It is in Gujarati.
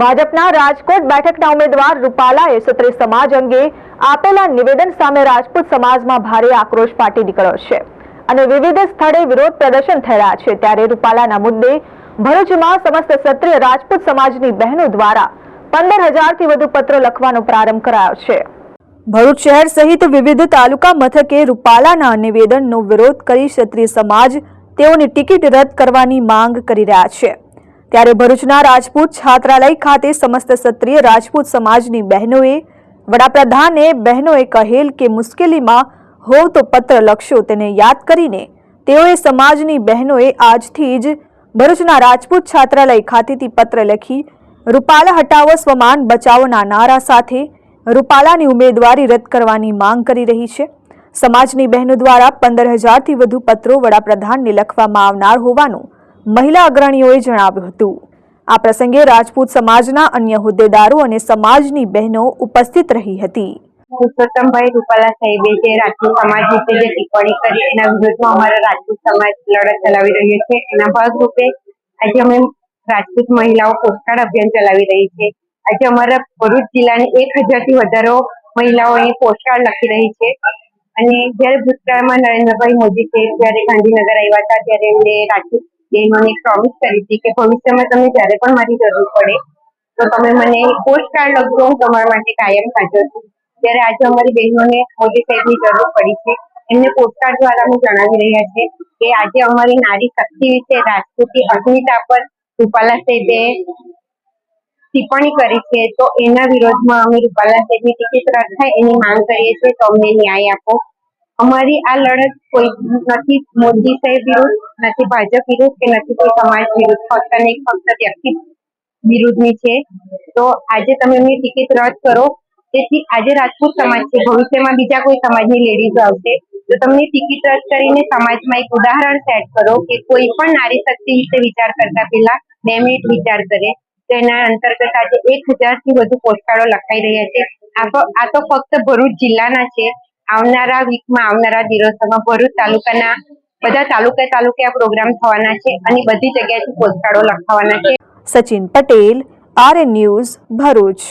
ભાજપના રાજકોટ બેઠકના ઉમેદવાર રૂપાલાએ ક્ષત્રિય સમાજ અંગે આપેલા નિવેદન સામે રાજપૂત સમાજમાં ભારે આક્રોશ ફાટી નીકળ્યો છે અને વિવિધ સ્થળે વિરોધ પ્રદર્શન રહ્યા છે ત્યારે રૂપાલાના મુદ્દે ભરૂચમાં સમસ્ત ક્ષત્રિય રાજપૂત સમાજની બહેનો દ્વારા પંદર હજારથી વધુ પત્ર લખવાનો પ્રારંભ કરાયો છે. ભરૂચ શહેર સહિત વિવિધ તાલુકા મથકે રૂપાલાના નિવેદનનો વિરોધ કરી ક્ષત્રિય સમાજ તેઓની ટિકિટ રદ કરવાની માંગ કરી રહ્યા છે. ત્યારે ભરૂચના રાજપૂત છાત્રાલય ખાતે સમસ્ત ક્ષત્રિય રાજપૂત સમાજની બહેનોએ, વડાપ્રધાને બહેનોએ કહેલ કે મુશ્કેલીમાં હોવ તો પત્ર લખશો તેને યાદ કરીને તેઓએ સમાજની બહેનોએ આજથી જ ભરૂચના રાજપૂત છાત્રાલય ખાતેથી પત્ર લખી, રૂપાલા હટાવો સ્વમાન બચાવોના નારા સાથે રૂપાલાની ઉમેદવારી રદ કરવાની માંગ કરી રહી છે. સમાજની બહેનો દ્વારા પંદર હજારથી વધુ પત્રો વડાપ્રધાનને લખવામાં આવનાર હોવાનું મહિલા અગ્રણીઓએ જણાવ્યું હતું. આ પ્રસંગે રાજપૂત સમાજના અન્ય હોદ્દેદારો અને સમાજની બહેનો ઉપસ્થિત રહી હતી. પુરુષોત્તમભાઈ રૂપાલા સાહેબે જે રાજપૂત સમાજ વિશે જે ટિપ્પણી કરી એના વિરોધમાં અમારા રાજપૂત સમાજ લડત ચલાવી રહ્યો છે. એના ભાગરૂપે આજે અમે રાજપૂત મહિલાઓ પોસ્ટકાર્ડ અભિયાન ચલાવી રહી છે. આજે અમારા ભરૂચ જિલ્લાની એક હજારથી વધારે મહિલાઓ અહીં પોસ્ટકાર્ડ લખી રહી છે. અને જ્યારે ભૂતકાળમાં નરેન્દ્રભાઈ મોદી છે, જ્યારે ગાંધીનગર આવ્યા હતા, ત્યારે એમને રાજપૂત બહેનોને પ્રોમિસ કરી હતી કે ભવિષ્યમાં તમને જ્યારે પણ મારી જરૂર પડે, તો તમે મને પોસ્ટકાર્ડ લખજો, હું તમારા માટે કાયમ હાજર છું. ત્યારે આજે અમારી બહેનોને મોદી સાહેબની જરૂર પડી છે. એમને પોસ્ટકાર્ડ દ્વારા અમે જણાવી રહ્યા છે કે આજે અમારી નારી શક્તિ વિશે રાજપૂતી અસ્મિતા પર રૂપાલા સાહેબે ટિપ્પણી કરી છે. તો એના વિરોધમાં અમે રૂપાલા સાહેબની ટિકિટ રદ થાય એની માંગ કરીએ છીએ. તો અમને ન્યાય આપો. અમારી આ લડત કોઈ નથી મોદી સાહેબ વિરુદ્ધ, નથી ભાજપ વિરુદ્ધ કે નથી કોઈ સમાજ વિરુદ્ધ, ફક્ત ને ફક્ત વ્યક્તિ વિરુદ્ધની છે. તો આજે તમે એમની ટિકિટ રદ કરો. તેથી આજે રાજપૂત સમાજ છે. ભવિષ્યમાં બીજા કોઈ સમાજની લેડીઝ આવશે. તો તમને ટિકિટ રદ કરીને સમાજમાં એક ઉદાહરણ સેટ કરો કે કોઈ પણ નારી શક્તિ વિશે વિચાર કરતા પહેલા બે મિનિટ વિચાર કરે. તો એના અંતર્ગત આજે એક હજારથી વધુ પોસ્ટકાર્ડો લખાઈ રહ્યા છે. આ તો ફક્ત ભરૂચ જિલ્લાના છે. આવનારા વીકમાં આવનારા દિવસોમાં ભરૂચ તાલુકાના બધા તાલુકે તાલુકે આ પ્રોગ્રામ થવાના છે અને બધી જગ્યાએથી પોસ્ટકાર્ડો લખાવાના છે. Sachin Patel RN news Bharuch.